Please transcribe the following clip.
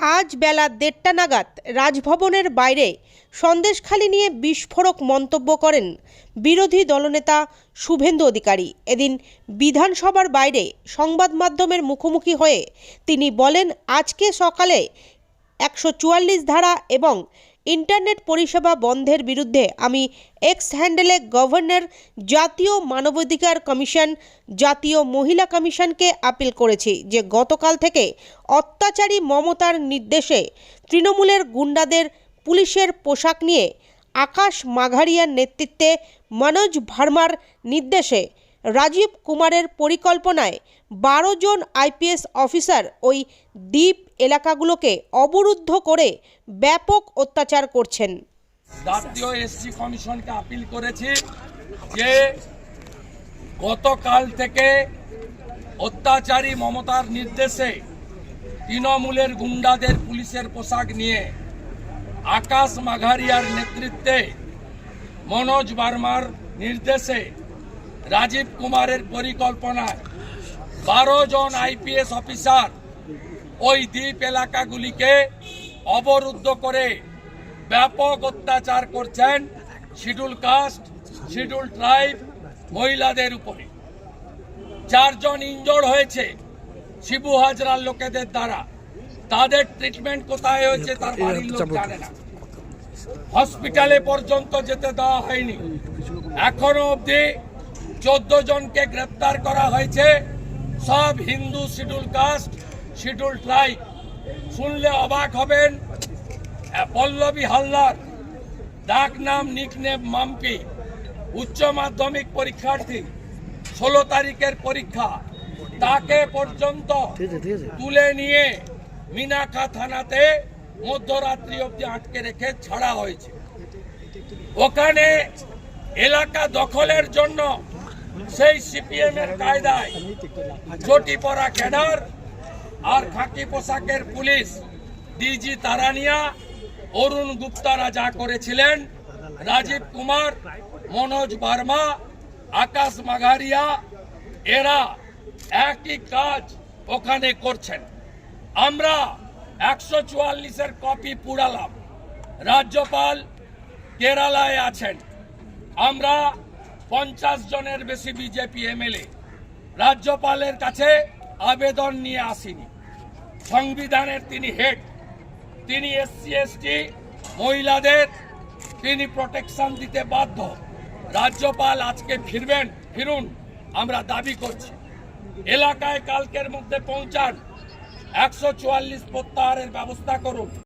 আজ বেলা দেড়টা নাগাদ রাজভবনের বাইরে সন্দেশখালি নিয়ে বিস্ফোরক মন্তব্য করেন বিরোধী দলনেতা শুভেন্দু অধিকারী। এদিন বিধানসভার বাইরে সংবাদ মাধ্যমের মুখোমুখি হয়ে তিনি বলেন, আজকে সকালে একশো চুয়াল্লিশ ধারা এবং ইন্টারনেট পরিষেবা বন্ধের বিরুদ্ধে আমি এক্স হ্যান্ডেলে গভর্নর জাতীয় মানবাধিকার কমিশন, জাতীয় মহিলা কমিশনকে আপিল করেছি যে গতকাল থেকে অত্যাচারী মমতার নির্দেশে তৃণমূলের গুন্ডাদের পুলিশের পোশাক নিয়ে আকাশ মাঘারিয়ার নেতৃত্বে মনোজ ভার্মার নির্দেশে রাজীব কুমারের পরিকল্পনায় বারো জন আইপিএস অফিসার ওই দ্বীপ এলাকাগুলোকে অবরুদ্ধ করে ব্যাপক অত্যাচার করছেন। জাতীয় এসসি কমিশনকে আপিল করেছি যে গতকাল থেকে অত্যাচারী মমতার নির্দেশে তৃণমূলের গুন্ডাদের পুলিশের পোশাক নিয়ে আকাশ মাঘারিয়ার নেতৃত্বে মনোজ বার্মার নির্দেশে রাজীব কুমারের পরিকল্পনায় বারো জন আইপিএস অফিসার ওই দ্বীপ এলাকাগুলিকে অবরুদ্ধ করে ব্যাপক অত্যাচার করছেন শিডিউল কাস্ট শিডিউল ট্রাইব মহিলাদের উপরে। চারজন ইনজোর্ড হয়েছে শিবু হাজরার লোকেদের দ্বারা। তাদের ট্রিটমেন্ট কোথায় হয়েছে তার বাড়ির লোক জানে না। হসপিটালে পর্যন্ত যেতে দেওয়া হয়নি। এখনও অবধি চোদ্দ জনকে গ্রেপ্তার করা হয়েছে। সব Hindu scheduled caste scheduled tribe. শুনলে অবাক হবেন পল্লবী হালদার ডাক নাম নিকনেম মাম্পি উচ্চ মাধ্যমিক পরীক্ষার্থী ষোলো তারিখের পরীক্ষা তাকে পর্যন্ত তুলে নিয়ে মিনাকা থানাতে মধ্যরাত্রি অবধি আটকে রেখে ছাড়া হয়েছে। ওখানে এলাকা দখলের জন্য সেই সিপিএম এর কায়দায় চটি পরা ক্যাডার আর খাকি পোশাকের পুলিশ ডিজি তারানিয়া, অরুণ গুপ্তারা যা করেছিলেন, রাজীব কুমার, মনোজ বার্মা, আকাশ মাঘারিয়া, এরা একই কাজ ওখানে করছেন। আমরা একশো চুয়াল্লিশের কপি পুড়ালাম। রাজ্যপাল কেরালায় আছেন। আমরা পঞ্চাশ জনের বেশি বিজেপি এমএলএ। রাজ্যপালের কাছে আবেদন নিয়ে আসিনি। সংবিধানের তিনি হেড। তিনি এসসি, এসটি, মহিলাদের তিনি প্রোটেকশন দিতে বাধ্য। রাজ্যপাল আজকে ফিরবেন, ফিরুন, আমরা দাবি করছি। এলাকায় কালকের মধ্যে পৌঁছান। একশো চুয়াল্লিশ প্রত্যাহারের ব্যবস্থা করুন।